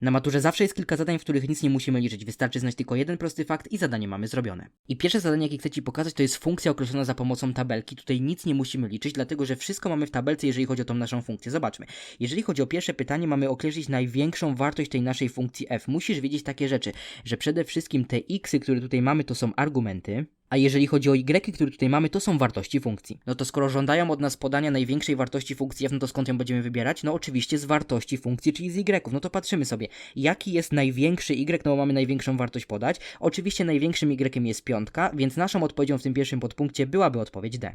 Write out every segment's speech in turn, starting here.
Na maturze zawsze jest kilka zadań, w których nic nie musimy liczyć. Wystarczy znać tylko jeden prosty fakt i zadanie mamy zrobione. I pierwsze zadanie, jakie chcę Ci pokazać, to jest funkcja określona za pomocą tabelki. Tutaj nic nie musimy liczyć, dlatego że wszystko mamy w tabelce, jeżeli chodzi o tą naszą funkcję. Zobaczmy. Jeżeli chodzi o pierwsze pytanie, mamy określić największą wartość tej naszej funkcji f. Musisz wiedzieć takie rzeczy, że przede wszystkim te xy, które tutaj mamy, to są argumenty. A jeżeli chodzi o y, które tutaj mamy, to są wartości funkcji. No to skoro żądają od nas podania największej wartości funkcji f, no to skąd ją będziemy wybierać? No oczywiście z wartości funkcji, czyli z y. No to patrzymy sobie, jaki jest największy y, no bo mamy największą wartość podać. Oczywiście największym y jest piątka, więc naszą odpowiedzią w tym pierwszym podpunkcie byłaby odpowiedź D.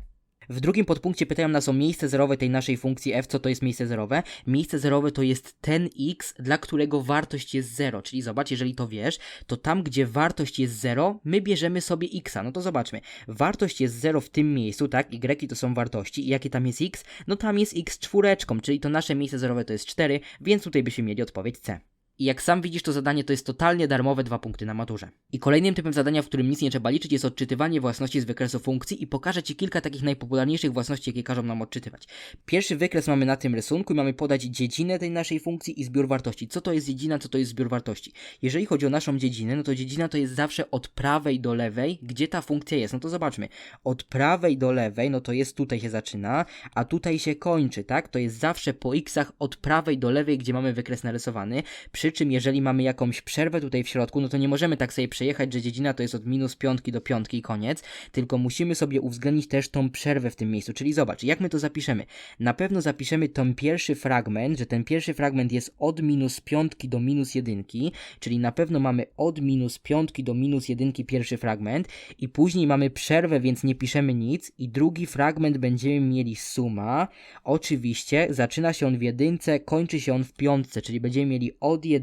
W drugim podpunkcie pytają nas o miejsce zerowe tej naszej funkcji f. Co to jest miejsce zerowe? Miejsce zerowe to jest ten x, dla którego wartość jest 0. Czyli zobacz, jeżeli to wiesz, to tam, gdzie wartość jest 0, my bierzemy sobie x. No to zobaczmy. Wartość jest 0 w tym miejscu, tak? Y to są wartości. I jakie tam jest x? No tam jest x czwóreczką, czyli to nasze miejsce zerowe to jest 4, więc tutaj byśmy mieli odpowiedź C. I jak sam widzisz, to zadanie to jest totalnie darmowe dwa punkty na maturze. I kolejnym typem zadania, w którym nic nie trzeba liczyć, jest odczytywanie własności z wykresu funkcji i pokażę Ci kilka takich najpopularniejszych własności, jakie każą nam odczytywać. Pierwszy wykres mamy na tym rysunku i mamy podać dziedzinę tej naszej funkcji i zbiór wartości. Co to jest dziedzina, co to jest zbiór wartości? Jeżeli chodzi o naszą dziedzinę, no to dziedzina to jest zawsze od prawej do lewej, gdzie ta funkcja jest. No to zobaczmy. Od prawej do lewej, no to jest tutaj się zaczyna, a tutaj się kończy, tak? To jest zawsze po xach od prawej do lewej, gdzie mamy wykres narysowany. Przy czym jeżeli mamy jakąś przerwę tutaj w środku, no to nie możemy tak sobie przejechać, że dziedzina to jest od minus piątki do piątki i koniec, tylko musimy sobie uwzględnić też tą przerwę w tym miejscu. Czyli zobacz, jak my to zapiszemy? Na pewno zapiszemy ten pierwszy fragment, że ten pierwszy fragment jest od minus piątki do minus jedynki, czyli na pewno mamy od minus piątki do minus jedynki pierwszy fragment i później mamy przerwę, więc nie piszemy nic i drugi fragment będziemy mieli suma. Oczywiście zaczyna się on w jedynce, kończy się on w piątce, czyli będziemy mieli od jedynki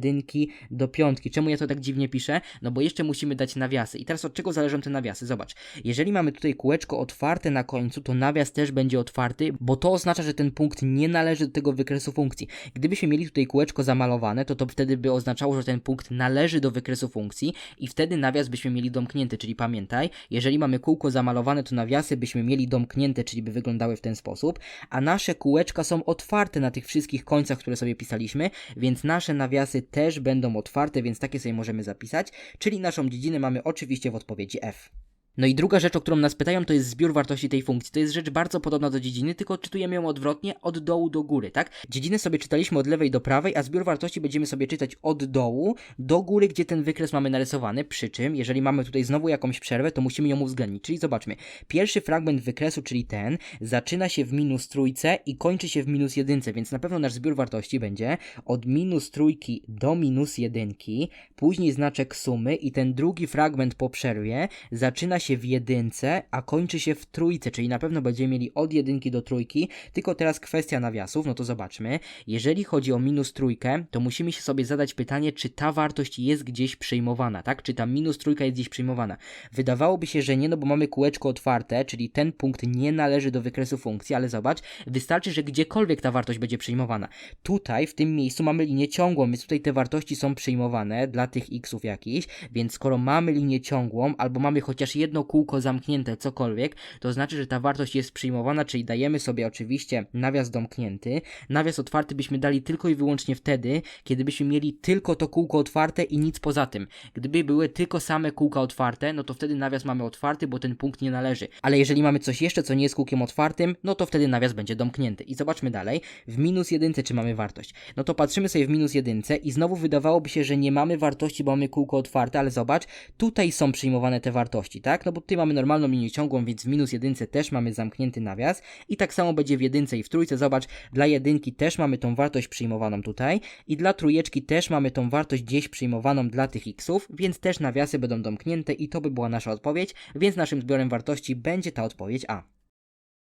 do piątki. Czemu ja to tak dziwnie piszę? No bo jeszcze musimy dać nawiasy. I teraz od czego zależą te nawiasy? Zobacz. Jeżeli mamy tutaj kółeczko otwarte na końcu, to nawias też będzie otwarty, bo to oznacza, że ten punkt nie należy do tego wykresu funkcji. Gdybyśmy mieli tutaj kółeczko zamalowane, to to wtedy by oznaczało, że ten punkt należy do wykresu funkcji i wtedy nawias byśmy mieli domknięty, czyli pamiętaj, jeżeli mamy kółko zamalowane, to nawiasy byśmy mieli domknięte, czyli by wyglądały w ten sposób, a nasze kółeczka są otwarte na tych wszystkich końcach, które sobie pisaliśmy, więc nasze nawiasy też będą otwarte, więc takie sobie możemy zapisać, czyli naszą dziedzinę mamy oczywiście w odpowiedzi F. No i druga rzecz, o którą nas pytają, to jest zbiór wartości tej funkcji. To jest rzecz bardzo podobna do dziedziny, tylko czytujemy ją odwrotnie, od dołu do góry, tak? Dziedzinę sobie czytaliśmy od lewej do prawej, a zbiór wartości będziemy sobie czytać od dołu do góry, gdzie ten wykres mamy narysowany, przy czym, jeżeli mamy tutaj znowu jakąś przerwę, to musimy ją uwzględnić. Czyli zobaczmy, pierwszy fragment wykresu, czyli ten, zaczyna się w minus trójce i kończy się w minus jedynce, więc na pewno nasz zbiór wartości będzie od minus trójki do minus jedynki, później znaczek sumy i ten drugi fragment po przerwie zaczyna się w jedynce, a kończy się w trójce, czyli na pewno będziemy mieli od jedynki do trójki, tylko teraz kwestia nawiasów, no to zobaczmy. Jeżeli chodzi o minus trójkę, to musimy się sobie zadać pytanie, czy ta wartość jest gdzieś przyjmowana, tak? Czy ta minus trójka jest gdzieś przyjmowana? Wydawałoby się, że nie, no bo mamy kółeczko otwarte, czyli ten punkt nie należy do wykresu funkcji, ale zobacz, wystarczy, że gdziekolwiek ta wartość będzie przyjmowana. Tutaj, w tym miejscu mamy linię ciągłą, więc tutaj te wartości są przyjmowane dla tych xów jakichś, więc skoro mamy linię ciągłą, albo mamy chociaż jedno kółko zamknięte, cokolwiek, to znaczy, że ta wartość jest przyjmowana, czyli dajemy sobie oczywiście nawias domknięty. Nawias otwarty byśmy dali tylko i wyłącznie wtedy, kiedy byśmy mieli tylko to kółko otwarte i nic poza tym. Gdyby były tylko same kółka otwarte, no to wtedy nawias mamy otwarty, bo ten punkt nie należy. Ale jeżeli mamy coś jeszcze, co nie jest kółkiem otwartym, no to wtedy nawias będzie domknięty. I zobaczmy dalej. W minus jedynce czy mamy wartość? No to patrzymy sobie w minus jedynce i znowu wydawałoby się, że nie mamy wartości, bo mamy kółko otwarte, ale zobacz, tutaj są przyjmowane te wartości, tak? No bo tutaj mamy normalną linię ciągłą, więc w minus jedynce też mamy zamknięty nawias i tak samo będzie w jedynce i w trójce. Zobacz, dla jedynki też mamy tą wartość przyjmowaną tutaj i dla trójeczki też mamy tą wartość gdzieś przyjmowaną dla tych xów, więc też nawiasy będą domknięte i to by była nasza odpowiedź, więc naszym zbiorem wartości będzie ta odpowiedź A.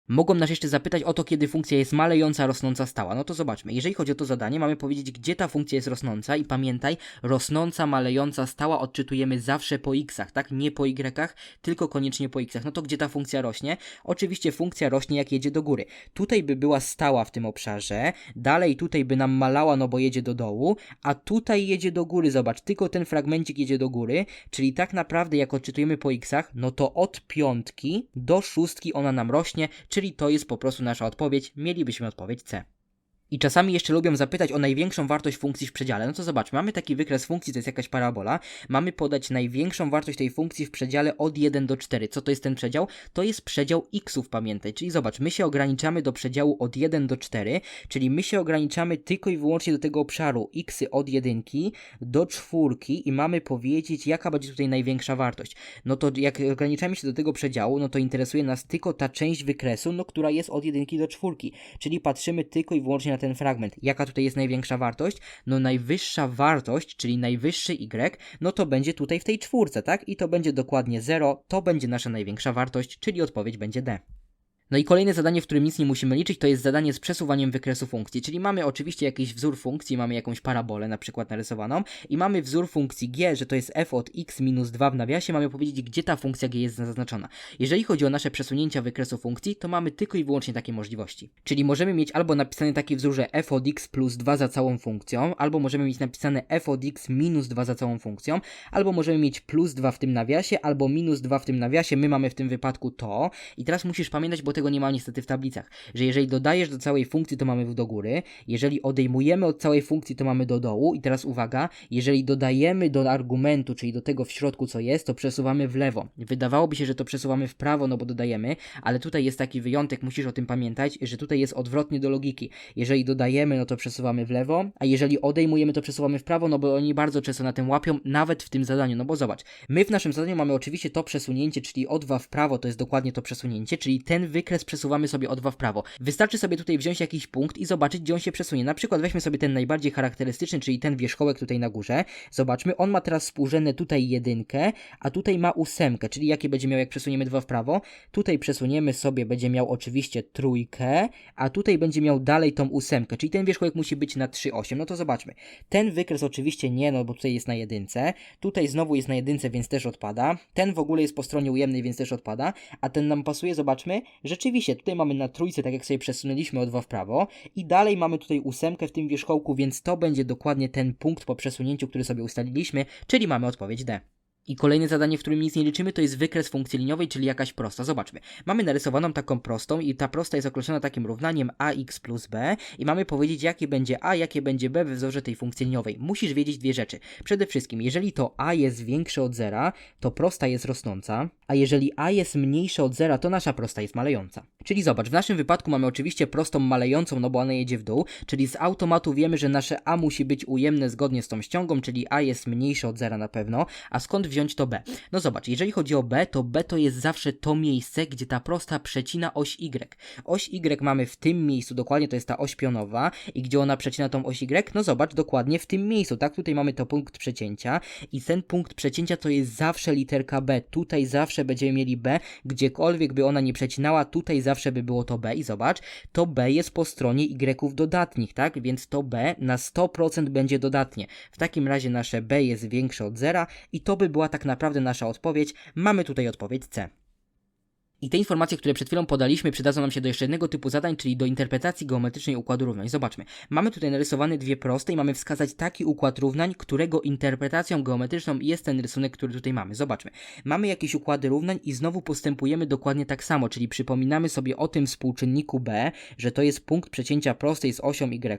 Mogą nas jeszcze zapytać o to, kiedy funkcja jest malejąca, rosnąca, stała. No to zobaczmy. Jeżeli chodzi o to zadanie, mamy powiedzieć, gdzie ta funkcja jest rosnąca i pamiętaj, rosnąca, malejąca, stała odczytujemy zawsze po xach, tak? Nie po y, tylko koniecznie po xach. No to gdzie ta funkcja rośnie? Oczywiście funkcja rośnie, jak jedzie do góry. Tutaj by była stała w tym obszarze, dalej tutaj by nam malała, no bo jedzie do dołu, a tutaj jedzie do góry. Zobacz, tylko ten fragmencik jedzie do góry, czyli tak naprawdę jak odczytujemy po xach, no to od piątki do szóstki ona nam rośnie, czyli to jest po prostu nasza odpowiedź, mielibyśmy odpowiedź C. I czasami jeszcze lubią zapytać o największą wartość funkcji w przedziale. No to zobacz, mamy taki wykres funkcji, to jest jakaś parabola. Mamy podać największą wartość tej funkcji w przedziale od 1 do 4. Co to jest ten przedział? To jest przedział xów, pamiętaj. Czyli zobacz, my się ograniczamy do przedziału od 1 do 4, czyli my się ograniczamy tylko i wyłącznie do tego obszaru xy od 1 do 4 i mamy powiedzieć, jaka będzie tutaj największa wartość. No to jak ograniczamy się do tego przedziału, no to interesuje nas tylko ta część wykresu, no która jest od 1 do 4, czyli patrzymy tylko i wyłącznie na ten fragment. Jaka tutaj jest największa wartość? No najwyższa wartość, czyli najwyższy y, no to będzie tutaj w tej czwórce, tak? I to będzie dokładnie 0, to będzie nasza największa wartość, czyli odpowiedź będzie D. No i kolejne zadanie, w którym nic nie musimy liczyć, to jest zadanie z przesuwaniem wykresu funkcji. Czyli mamy oczywiście jakiś wzór funkcji, mamy jakąś parabolę na przykład narysowaną i mamy wzór funkcji g, że to jest f od x minus 2 w nawiasie, mamy powiedzieć, gdzie ta funkcja g jest zaznaczona. Jeżeli chodzi o nasze przesunięcia wykresu funkcji, to mamy tylko i wyłącznie takie możliwości. Czyli możemy mieć albo napisany taki wzór, że f od x plus 2 za całą funkcją, albo możemy mieć napisane f od x minus 2 za całą funkcją, albo możemy mieć plus 2 w tym nawiasie, albo minus 2 w tym nawiasie, my mamy w tym wypadku to. I teraz musisz pamiętać, bo tego nie ma niestety w tablicach, że jeżeli dodajesz do całej funkcji, to mamy do góry, jeżeli odejmujemy od całej funkcji, to mamy do dołu i teraz uwaga, jeżeli dodajemy do argumentu, czyli do tego w środku, co jest, to przesuwamy w lewo. Wydawałoby się, że to przesuwamy w prawo, no bo dodajemy, ale tutaj jest taki wyjątek, musisz o tym pamiętać, że tutaj jest odwrotnie do logiki. Jeżeli dodajemy, no to przesuwamy w lewo, a jeżeli odejmujemy, to przesuwamy w prawo, no bo oni bardzo często na tym łapią, nawet w tym zadaniu, no bo zobacz, my w naszym zadaniu mamy oczywiście to przesunięcie, czyli o 2 w prawo, to jest dokładnie to przesunięcie, czyli ten wykres przesuwamy sobie o 2 w prawo. Wystarczy sobie tutaj wziąć jakiś punkt i zobaczyć, gdzie on się przesunie. Na przykład weźmy sobie ten najbardziej charakterystyczny, czyli ten wierzchołek tutaj na górze. Zobaczmy, on ma teraz współrzędne tutaj jedynkę, a tutaj ma ósemkę, czyli jakie będzie miał, jak przesuniemy 2 w prawo. Tutaj przesuniemy sobie, będzie miał oczywiście trójkę, a tutaj będzie miał dalej tą ósemkę, czyli ten wierzchołek musi być na 3,8. No to zobaczmy. Ten wykres oczywiście nie, no bo tutaj jest na jedynce. Tutaj znowu jest na jedynce, więc też odpada. Ten w ogóle jest po stronie ujemnej, więc też odpada. A ten nam pasuje, zobaczmy. Rzeczywiście, tutaj mamy na trójce, tak jak sobie przesunęliśmy o 2 w prawo. I dalej mamy tutaj ósemkę w tym wierzchołku, więc to będzie dokładnie ten punkt po przesunięciu, który sobie ustaliliśmy, czyli mamy odpowiedź D. I kolejne zadanie, w którym nic nie liczymy, to jest wykres funkcji liniowej, czyli jakaś prosta. Zobaczmy. Mamy narysowaną taką prostą i ta prosta jest określona takim równaniem ax plus b i mamy powiedzieć, jakie będzie a, jakie będzie b we wzorze tej funkcji liniowej. Musisz wiedzieć dwie rzeczy. Przede wszystkim, jeżeli to a jest większe od zera, to prosta jest rosnąca, a jeżeli a jest mniejsze od zera, to nasza prosta jest malejąca. Czyli zobacz, w naszym wypadku mamy oczywiście prostą malejącą, no bo ona jedzie w dół, czyli z automatu wiemy, że nasze a musi być ujemne zgodnie z tą ściągą, czyli a jest mniejsze od zera na pewno, a skąd wziąć to b? No zobacz, jeżeli chodzi o b, to b to jest zawsze to miejsce, gdzie ta prosta przecina oś y. Oś y mamy w tym miejscu, dokładnie to jest ta oś pionowa i gdzie ona przecina tą oś y, no zobacz, dokładnie w tym miejscu, tak? Tutaj mamy to punkt przecięcia i ten punkt przecięcia to jest zawsze literka b, tutaj zawsze będziemy mieli b, gdziekolwiek by ona nie przecinała, tutaj zawsze by było to b i zobacz, to b jest po stronie y dodatnich, tak? Więc to b na 100% będzie dodatnie. W takim razie nasze b jest większe od zera i to by była tak naprawdę nasza odpowiedź. Mamy tutaj odpowiedź C. I te informacje, które przed chwilą podaliśmy, przydadzą nam się do jeszcze jednego typu zadań, czyli do interpretacji geometrycznej układu równań. Zobaczmy. Mamy tutaj narysowane dwie proste i mamy wskazać taki układ równań, którego interpretacją geometryczną jest ten rysunek, który tutaj mamy. Zobaczmy. Mamy jakieś układy równań i znowu postępujemy dokładnie tak samo, czyli przypominamy sobie o tym współczynniku b, że to jest punkt przecięcia prostej z osią y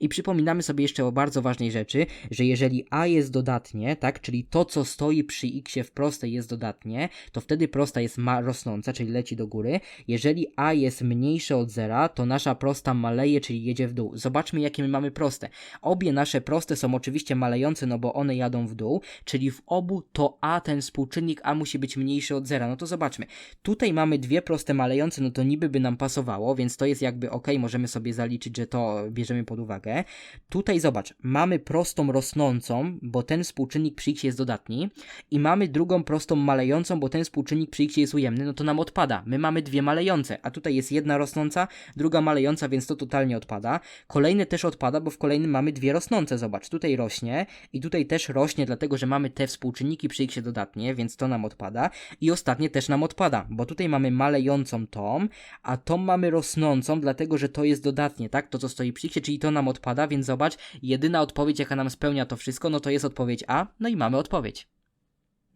i przypominamy sobie jeszcze o bardzo ważnej rzeczy, że jeżeli a jest dodatnie, tak, czyli to, co stoi przy x w prostej jest dodatnie, to wtedy prosta jest ma rosnąca, czyli leci do góry. Jeżeli a jest mniejsze od zera, to nasza prosta maleje, czyli jedzie w dół. Zobaczmy, jakie my mamy proste. Obie nasze proste są oczywiście malejące, no bo one jadą w dół, czyli w obu to a, ten współczynnik a musi być mniejszy od zera. No to zobaczmy. Tutaj mamy dwie proste malejące, no to niby by nam pasowało, więc to jest jakby ok, możemy sobie zaliczyć, że to bierzemy pod uwagę. Tutaj zobacz, mamy prostą rosnącą, bo ten współczynnik przy x jest dodatni i mamy drugą prostą malejącą, bo ten współczynnik przy x jest ujemny, no to nam odpada. My mamy dwie malejące, a tutaj jest jedna rosnąca, druga malejąca, więc to totalnie odpada. Kolejny też odpada, bo w kolejnym mamy dwie rosnące. Zobacz, tutaj rośnie i tutaj też rośnie, dlatego że mamy te współczynniki przy x dodatnie, więc to nam odpada. I ostatnie też nam odpada, bo tutaj mamy malejącą tą, a tą mamy rosnącą, dlatego że to jest dodatnie, tak? To co stoi przy x, czyli to nam odpada, więc zobacz, jedyna odpowiedź, jaka nam spełnia to wszystko, no to jest odpowiedź A, no i mamy odpowiedź.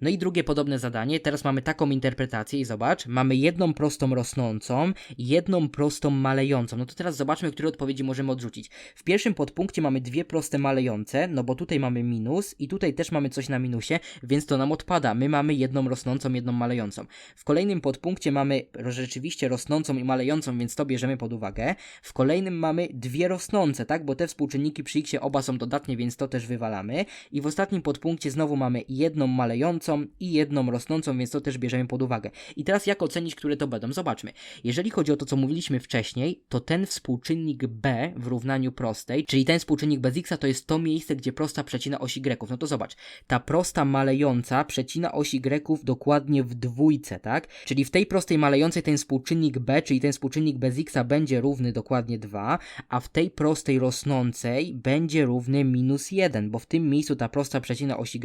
No i drugie podobne zadanie, teraz mamy taką interpretację i zobacz, mamy jedną prostą rosnącą jedną prostą malejącą. No to teraz zobaczmy, które odpowiedzi możemy odrzucić. W pierwszym podpunkcie mamy dwie proste malejące, no bo tutaj mamy minus i tutaj też mamy coś na minusie, więc to nam odpada. My mamy jedną rosnącą, jedną malejącą. W kolejnym podpunkcie mamy rzeczywiście rosnącą i malejącą, więc to bierzemy pod uwagę. W kolejnym mamy dwie rosnące, tak, bo te współczynniki przy x oba są dodatnie, więc to też wywalamy. I w ostatnim podpunkcie znowu mamy jedną malejącą i jedną rosnącą, więc to też bierzemy pod uwagę. I teraz jak ocenić, które to będą? Zobaczmy. Jeżeli chodzi o to, co mówiliśmy wcześniej, to ten współczynnik b w równaniu prostej, czyli ten współczynnik bez x to jest to miejsce, gdzie prosta przecina oś y. No to zobacz, ta prosta malejąca przecina oś y dokładnie w dwójce, tak? Czyli w tej prostej malejącej ten współczynnik b, czyli ten współczynnik bez x będzie równy dokładnie 2, a w tej prostej rosnącej będzie równy minus 1, bo w tym miejscu ta prosta przecina oś y,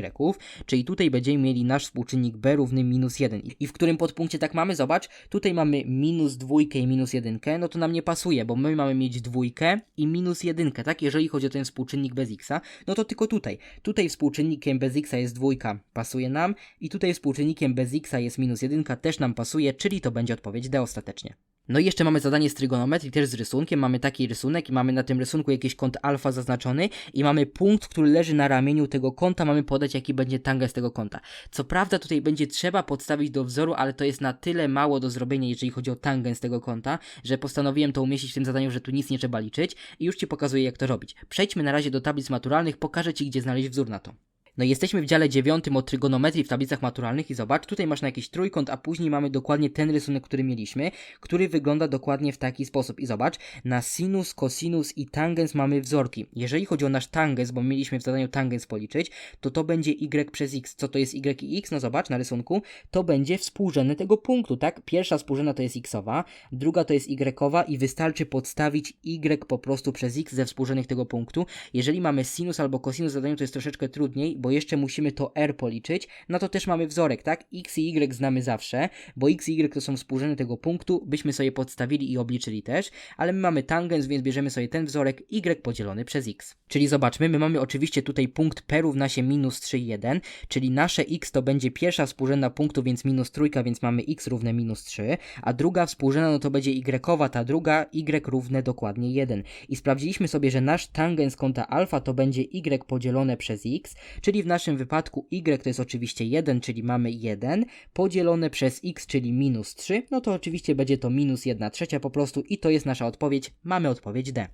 czyli tutaj będziemy mieli nasz współczynnik b równy minus 1. I w którym podpunkcie tak mamy? Zobacz, tutaj mamy minus dwójkę i minus jedynkę, no to nam nie pasuje, bo my mamy mieć dwójkę i minus jedynkę, tak? Jeżeli chodzi o ten współczynnik bez x, no to tylko tutaj. Tutaj współczynnikiem bez x jest dwójka, pasuje nam i tutaj współczynnikiem bez x jest minus jedynka, też nam pasuje, czyli to będzie odpowiedź D ostatecznie. No i jeszcze mamy zadanie z trygonometrii, też z rysunkiem. Mamy taki rysunek i mamy na tym rysunku jakiś kąt alfa zaznaczony i mamy punkt, który leży na ramieniu tego kąta. Mamy podać, jaki będzie tangens tego kąta. Co prawda tutaj będzie trzeba podstawić do wzoru, ale to jest na tyle mało do zrobienia, jeżeli chodzi o tangens tego kąta, że postanowiłem to umieścić w tym zadaniu, że tu nic nie trzeba liczyć i już Ci pokazuję, jak to robić. Przejdźmy na razie do tablic maturalnych, pokażę Ci, gdzie znaleźć wzór na to. No jesteśmy w dziale dziewiątym o trygonometrii w tablicach maturalnych i zobacz, tutaj masz na jakiś trójkąt, a później mamy dokładnie ten rysunek, który mieliśmy, który wygląda dokładnie w taki sposób. I zobacz, na sinus, cosinus i tangens mamy wzorki. Jeżeli chodzi o nasz tangens, bo mieliśmy w zadaniu tangens policzyć, to to będzie y przez x. Co to jest y i x? No zobacz na rysunku, to będzie współrzędne tego punktu, tak? Pierwsza współrzędna to jest xowa, druga to jest y i wystarczy podstawić y po prostu przez x ze współrzędnych tego punktu. Jeżeli mamy sinus albo cosinus w zadaniu, to jest troszeczkę trudniej, bo jeszcze musimy to r policzyć, no to też mamy wzorek, tak? x i y znamy zawsze, bo x i y to są współrzędne tego punktu, byśmy sobie podstawili i obliczyli też, ale my mamy tangens, więc bierzemy sobie ten wzorek y podzielony przez x. Czyli zobaczmy, my mamy oczywiście tutaj punkt p równa się minus 3,1, czyli nasze x to będzie pierwsza współrzędna punktu, więc minus trójka, więc mamy x równe minus 3, a druga współrzędna no to będzie y, ta druga y równe dokładnie 1. I sprawdziliśmy sobie, że nasz tangens kąta alfa to będzie y podzielone przez x, czyli czyli w naszym wypadku y to jest oczywiście 1, czyli mamy 1, podzielone przez x, czyli minus 3, no to oczywiście będzie to minus 1 trzecia po prostu i to jest nasza odpowiedź, mamy odpowiedź D.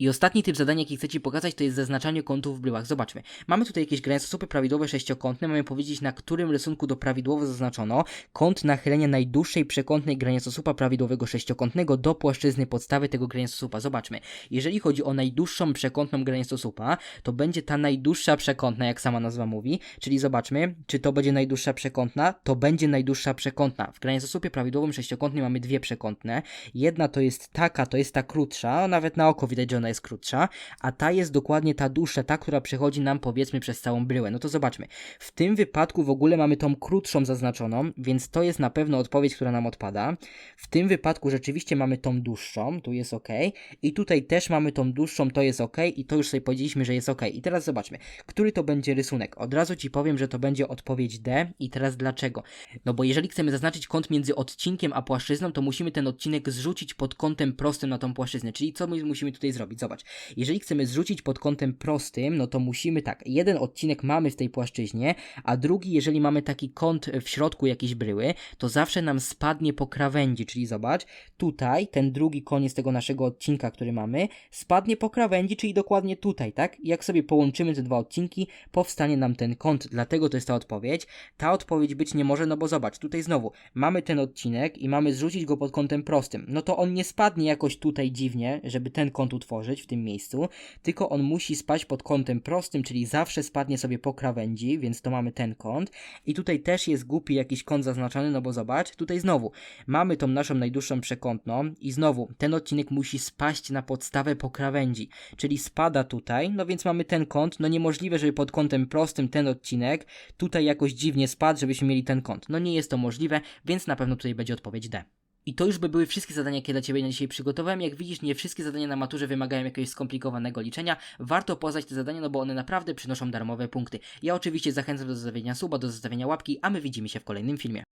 I ostatni typ zadania, jaki chcę Ci pokazać, to jest zaznaczanie kątów w bryłach. Zobaczmy. Mamy tutaj jakieś graniczosłupy prawidłowe sześciokątne. Mamy powiedzieć, na którym rysunku to prawidłowo zaznaczono kąt nachylenia najdłuższej przekątnej graniczosłupa prawidłowego sześciokątnego do płaszczyzny podstawy tego graniczosłupa. Zobaczmy. Jeżeli chodzi o najdłuższą przekątną graniczosłupa, to będzie ta najdłuższa przekątna, jak sama nazwa mówi. Czyli zobaczmy, czy to będzie najdłuższa przekątna. To będzie najdłuższa przekątna. W graniczosłupie prawidłowym sześciokątnym mamy dwie przekątne. Jedna to jest taka, to jest ta krótsza. Nawet na oko widać, że ona jest krótsza, a ta jest dokładnie ta dłuższa, ta, która przechodzi nam powiedzmy przez całą bryłę. No to zobaczmy. W tym wypadku w ogóle mamy tą krótszą zaznaczoną, więc to jest na pewno odpowiedź, która nam odpada. W tym wypadku rzeczywiście mamy tą dłuższą, tu jest ok. I tutaj też mamy tą dłuższą, to jest ok. I to już sobie powiedzieliśmy, że jest ok. I teraz zobaczmy, który to będzie rysunek. Od razu Ci powiem, że to będzie odpowiedź D. I teraz dlaczego? No bo jeżeli chcemy zaznaczyć kąt między odcinkiem a płaszczyzną, to musimy ten odcinek zrzucić pod kątem prostym na tą płaszczyznę. Czyli co my musimy tutaj zrobić? Zobacz, jeżeli chcemy zrzucić pod kątem prostym, no to musimy tak, jeden odcinek mamy w tej płaszczyźnie, a drugi, jeżeli mamy taki kąt w środku jakiejś bryły, to zawsze nam spadnie po krawędzi, czyli zobacz, tutaj ten drugi koniec tego naszego odcinka, który mamy, spadnie po krawędzi, czyli dokładnie tutaj, tak? Jak sobie połączymy te dwa odcinki, powstanie nam ten kąt, dlatego to jest ta odpowiedź. Ta odpowiedź być nie może, no bo zobacz, tutaj znowu mamy ten odcinek i mamy zrzucić go pod kątem prostym. No to on nie spadnie jakoś tutaj dziwnie, żeby ten kąt utworzyć, w tym miejscu, tylko on musi spać pod kątem prostym, czyli zawsze spadnie sobie po krawędzi, więc to mamy ten kąt. I tutaj też jest głupi jakiś kąt zaznaczony, no bo zobacz, tutaj znowu mamy tą naszą najdłuższą przekątną i znowu ten odcinek musi spaść na podstawę po krawędzi, czyli spada tutaj, no więc mamy ten kąt, no niemożliwe, żeby pod kątem prostym ten odcinek tutaj jakoś dziwnie spadł, żebyśmy mieli ten kąt. No nie jest to możliwe, więc na pewno tutaj będzie odpowiedź D. I to już by były wszystkie zadania, jakie dla Ciebie na dzisiaj przygotowałem. Jak widzisz, nie wszystkie zadania na maturze wymagają jakiegoś skomplikowanego liczenia. Warto poznać te zadania, no bo one naprawdę przynoszą darmowe punkty. Ja oczywiście zachęcam do zostawienia suba, do zostawienia łapki, a my widzimy się w kolejnym filmie.